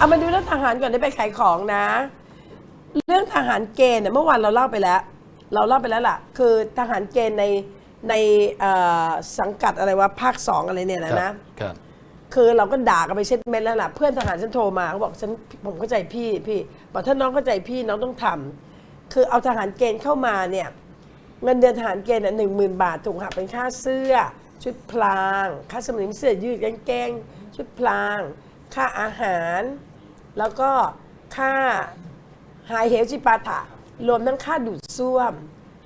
เอามาดูเรื่องทหารก่อนได้ไปขายของนะ เรื่องทหารเกณฑ์เนี่ยเมื่อวานเราเล่าไปแล้ว เราเล่าไปแล้วล่ะ คือทหารเกณฑ์ในในเอ่อสังกัดอะไรวะภาคสองอะไรเนี่ยนะนะ ครับ คือเราก็ด่ากันไปเช็ดเม็ดแล้วล่ะเพื่อนทหารฉันโทรมาเขาบอกฉันผมเข้าใจพี่พี่บอกถ้าน้องเข้าใจพี่น้องต้องทำคือเอาทหารเกณฑ์เข้ามาเนี่ยเงินเดือนทหารเกณฑ์หนึ่งหมื่นบาทถูกหักเป็นค่าเสื้อ ชุดพลาง ค่าสมุนเสื้อยืดกางเกงชุดพลาง ค่าอาหาร แล้วก็ค่าไฮเฮลจิปาถะรวมทั้งค่าดูดซ่วม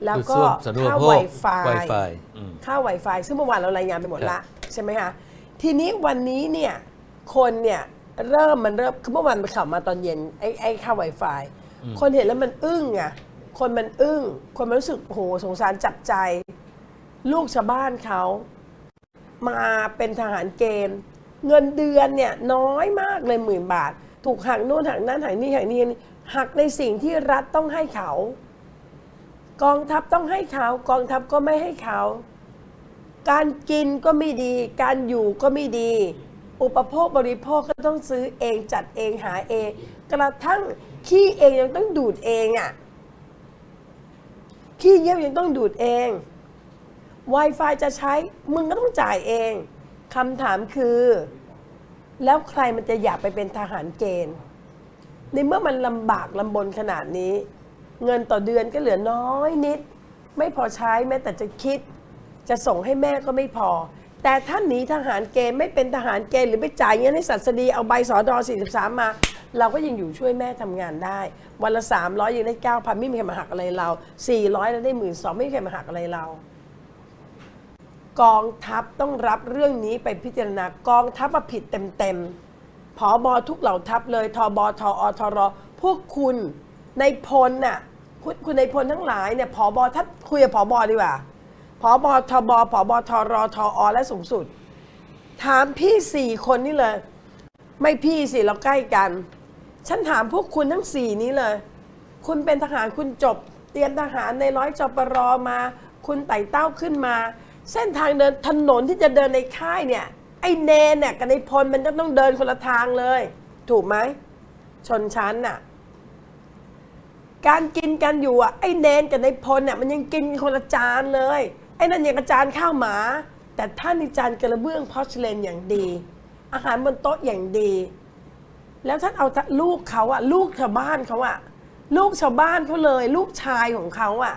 แล้วก็ดูดซ่วมสะดวกค่า พวก Wi-Fi Wi-Fi อืม ค่า Wi-Fi ซึ่งเมื่อวานเรารายงานไปหมดครัละบใช่ไหมคะทีนี้วันนี้เนี่ย คนเนี่ย เริ่มมันเริ่มคือเมื่อวานมันข่าวมาตอนเย็น ไอ้ไอ้ค่า Wi-Fi คนเห็นแล้วมันอึ้งอะคนมันอึ้ง คนมันรู้สึกโอ้โหสงสารจับใจ ลูกชาวบ้านเขา มาเป็นทหารเกณฑ์ เงินเดือนเนี่ยน้อยมากเลยหมื่นบาท ถูกหักนู่นหักนั่นหักนี่หักนี่หักในสิ่งที่รัฐต้องให้เขา กองทัพต้องให้เขา กองทัพก็ไม่ให้เขา การกินก็ไม่ดี การอยู่ก็ไม่ดี อุปโภคบริโภคก็ต้องซื้อเองจัดเองหาเอง กระทั่งขี้เองยังต้องดูดเองอะ่ะขี้เยี่ยวยังต้องดูดเอง Wi-Fi จะใช้มึงก็ต้องจ่ายเองคำถามคือ แล้วใครมันจะอยากไปเป็นทหารเกณฑ์ ในเมื่อมันลำบากลำบนขนาดนี้ เงินต่อเดือนก็เหลือน้อยนิด ไม่พอใช้แม้แต่จะคิด จะส่งให้แม่ก็ไม่พอ แต่ถ้านหนีทหารเกณฑ์ไม่เป็นทหารเกณฑ์หรือไปจ่ายเงินให้สัสดีเอาใบสอดอ43 มา เราก็ยังอยู่ช่วยแม่ทำงานได้ วันละ 300ยังได้9,000ไม่มีใครมาหักอะไรเรา 400แล้วได้หมื่นสองไม่มีใครมาหักอะไรเรา กองทัพต้องรับเรื่องนี้ไปพิจารณากองทัพมาผิดเต็มๆผอบอทุกเหล่าทัพเลยทบทอทรพวกคุณในพลน่ะคุณคุณในพลทั้งหลายเนี่ยผอบอทัพคุยกับผอบอดีกว่าผอบอทบผอบอทรทอและสูงสุด ถามพี่สี่คนนี่เลย ไม่พี่สิเราใกล้กัน ฉันถามพวกคุณทั้งสี่นี้เลย คุณเป็นทหารคุณจบ เตรียมทหารในร้อยจปรมา คุณไต่เต้าขึ้นมา เส้นทางเดินถนนที่จะเดินในค่ายเนี่ย ไอ้เนนเนี่ยกับในพลมันจะต้องเดินคนละทางเลย ถูกไหมชนชั้นน่ะ การกินกันอยู่อะไอ้เนนกับในพลเนี่ยมันยังกินคนละจานเลยไอ้นั่นยังกระจานข้าวหมา แต่ท่านในจานกระเบื้องพอชเลนอย่างดี อาหารบนโต๊ะอย่างดี แล้วท่านเอาลูกเขาอะลูกชาวบ้านเขาอะลูกชาวบ้านเขาเลย ลูกชายของเขาอะ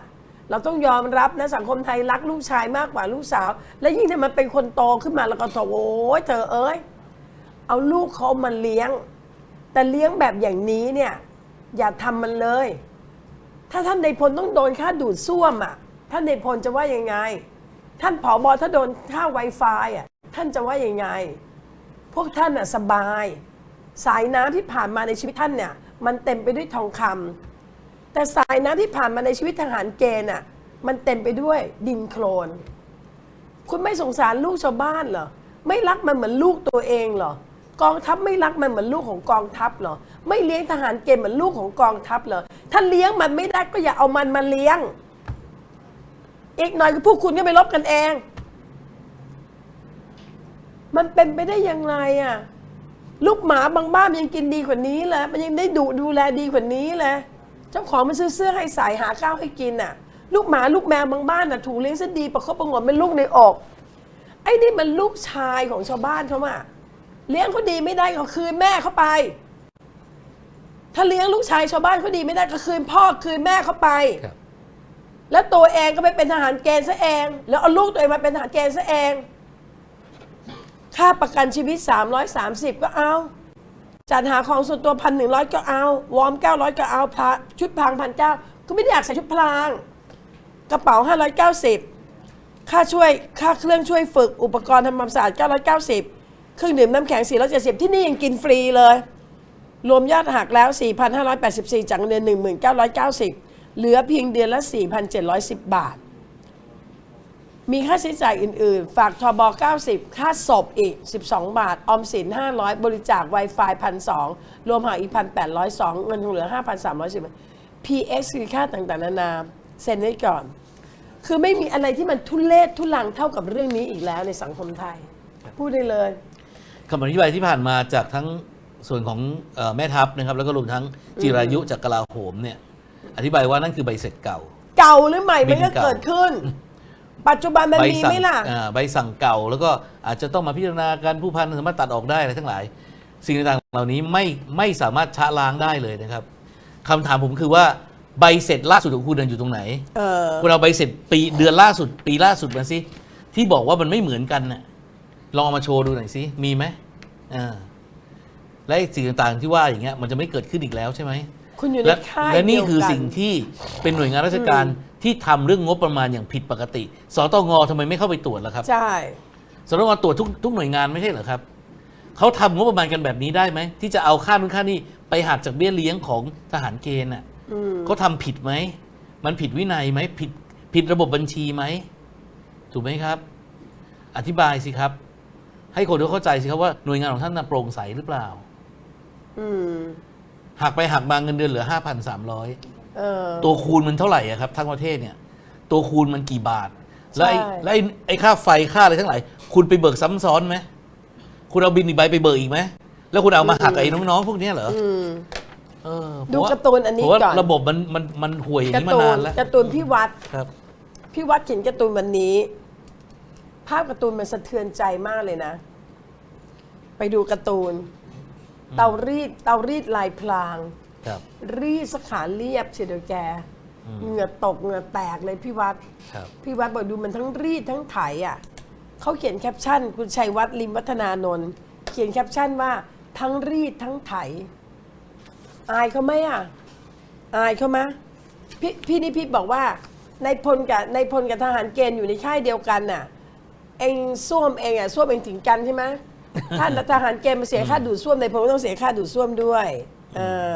เราต้องยอมรับนะสังคมไทยรักลูกชายมากกว่าลูกสาว และยิ่งถ้ามันเป็นคนโตขึ้นมาแล้วก็โถโอ้ยเธอเอ้ยเอาลูกเขามาเลี้ยง แต่เลี้ยงแบบอย่างนี้เนี่ย อย่าทำมันเลย ถ้าท่านในพลต้องโดนค่าดูดซ่วมอะท่านในพลจะว่ายังไง ท่านผอบอถ้าโดนค่า Wi-Fi อะท่านจะว่ายังไง พวกท่านอะสบาย สายน้ำที่ผ่านมาในชีวิตท่านเนี่ย มันเต็มไปด้วยทองคำ แต่สายน้ำที่ผ่านมาในชีวิตทหารเกณฑ์อะ มันเต็มไปด้วยดินโคลน คุณไม่สงสารลูกชาวบ้านเหรอ ไม่รักมันเหมือนลูกตัวเองเหรอ กองทัพไม่รักมันเหมือนลูกของกองทัพเหรอ ไม่เลี้ยงทหารเกณฑ์เหมือนลูกของกองทัพเหรอ ถ้าเลี้ยงมันไม่ได้ก็อย่าเอามันมาเลี้ยง อีกหน่อยก็พวกคุณก็ไปลบกันเอง มันเป็นไปได้ยังไงอะ ลูกหมาบางบ้านมันยังกินดีกว่านี้แหละมันยังได้ดูดูแลดีกว่านี้แหละ เจ้าของมันซื้อเสื้อให้ใส่หาข้าวให้กินน่ะ ลูกหมาลูกแมวบางบ้านน่ะถูกเลี้ยงซะดีประคบประหงมเป็นลูกในอกไอ้นี่มันลูกชายของชาวบ้านเขาอะเลี้ยงเขาดีไม่ได้ก็คืนแม่เขาไป ถ้าเลี้ยงลูกชายชาวบ้านเขาดีไม่ได้ก็คืนพ่อคืนแม่เขาไป ครับ แล้วตัวเองก็ไปเป็นทหารเกณฑ์ซะเอง แล้วเอาลูกตัวเองมาเป็นทหารเกณฑ์ซะเอง ค่าประกันชีวิต 330 ก็เอา จัดหาของส่วนตัวพันหนึ่งร้อยก็เอา วอร์ม900ก็เอาพระชุดพรางพันเก้าก็ไม่ได้อยากใส่ชุดพราง กระเป๋า590ค่าช่วยค่าเครื่องช่วยฝึกอุปกรณ์ทำความสะอาด990เก้าสิบเครื่องดื่มน้ำแข็ง470ที่นี่ยังกินฟรีเลย รวมยอดหักแล้ว4,584จากเงินเดือน1,990เหลือเพียงเดือนละ4,710บาท มีค่าใช้จ่ายอื่น ๆ ฝากทบ 90 ค่าศพอีก 12 บาท ออมสิน 500 บริจาค Wi-Fi 1,200รวมหักอีก1,802เงินคงเหลือ 5,310 PX คือค่าต่างๆ นานา เซ็นไว้ก่อน คือไม่มีอะไรที่มันทุเลศทุลังเท่ากับเรื่องนี้อีกแล้วในสังคมไทย พูดได้เลยคำอธิบายที่ผ่านมาจากทั้งส่วนของเอ่อแม่ทัพนะครับ แล้วก็รวมทั้งจิรายุจากกลาโหมเนี่ย อธิบายว่านั่นคือใบเสร็จเก่า เก่าหรือใหม่มันก็บินเก่าเกิดขึ้น ปัจจุบันมันใบมีสั่ไหมล่ะ อ่าใบสั่งเก่าแล้วก็อาจจะต้องมาพิจารณาการผู้พันสามารถตัดออกได้อะไรทั้งหลาย สิ่งต่างๆเหล่านี้ไม่ไม่สามารถชะล้างได้เลยนะครับคำถามผมคือว่าใบเสร็จล่าสุดของคุณเดินอยู่ตรงไหน เออ คุณเอาใบเสร็จปีเดือนล่าสุดปีล่าสุดมาสิที่บอกว่ามันไม่เหมือนกันน่ะลองเอามาโชว์ดูหน่อยสิมีไหมอ่าและไอ้สิ่งต่างๆที่ว่าอย่างเงี้ยมันจะไม่เกิดขึ้นอีกแล้วใช่ไหมคุณอยู่ในและค่ายและนี่เดียวคือกันสิ่งที่เป็นหน่วยงานราชการ ที่ทำเรื่องงบประมาณอย่างผิดปกติ สตงทำไมไม่เข้าไปตรวจล่ะครับ ใช่ สำนักงานตรวจทุกทุกหน่วยงานไม่ใช่เหรอครับ เขาทำงบประมาณกันแบบนี้ได้ไหม ที่จะเอาค่านู้นค่านี่ไปหักจากเบี้ยเลี้ยงของทหารเกณฑ์อะเขาทำผิดไหม มันผิดวินัยไหมผิดผิดระบบบัญชีไหม ถูกไหมครับ อธิบายสิครับ ให้คนเขาเข้าใจสิครับว่าหน่วยงานของท่านน่ะโปร่งใสหรือเปล่า อืหักไปหักมาเงินเดือนเหลือห้าพันสามร้อย เออ ตัวคูณมันเท่าไหร่อะครับ ทั้งประเทศเนี่ย ตัวคูณมันกี่บาท แล้วไอ้ใช่ แล้วไอ้ไอ้ค่าไฟค่าอะไรทั้งหลายคุณไปเบิกซ้ำซ้อนไหมคุณเอาบินอีกใบไปเบิกอีกไหมแล้วคุณเอามาหักกับไอ้น้องๆพวกเนี้ยเหรออืมเออดูเพะว่การ์ตูนอันนี้เพราะว่าก่อน ระบบมันมันมันห่วยอย่างการ์นี้มาตูนานนแล้วการ์ตูนพี่วัด ครับ พี่วัดเขียนการ์ตูนวันนี้ ภาพการ์ตูนมันสะเทือนใจมากเลยนะ ไปดูการ์ตูน เตารีดเตารีดลายพลาง ครับรีดสกขาเรียบเชียวเดียวแกเหงื่อตกเหงื่อแตกเลยพี่วัดครับพี่วัดบอกดูมันทั้งรีดทั้งไถอะเขาเขียนแคปชั่น คุณชัยวัฒน์ลิมวัฒนานนท์เขียนแคปชั่นว่าทั้งรีดทั้งไถ อายเขาไหมอะ อายเขาไหมพี่พี่นิพิษบอกว่าในายพลกับในายพลกับทหารเกณฑ์อยู่ในค่ายเดียวกันน่ะ เองส้วมเองอะส้วมเองถึงกันใช่ไหมถ้าทหารเกณฑ์มาเสียค่าดูดส้วมในายพลก็ต้องเสียค่าดูดส้วมด้วยเออ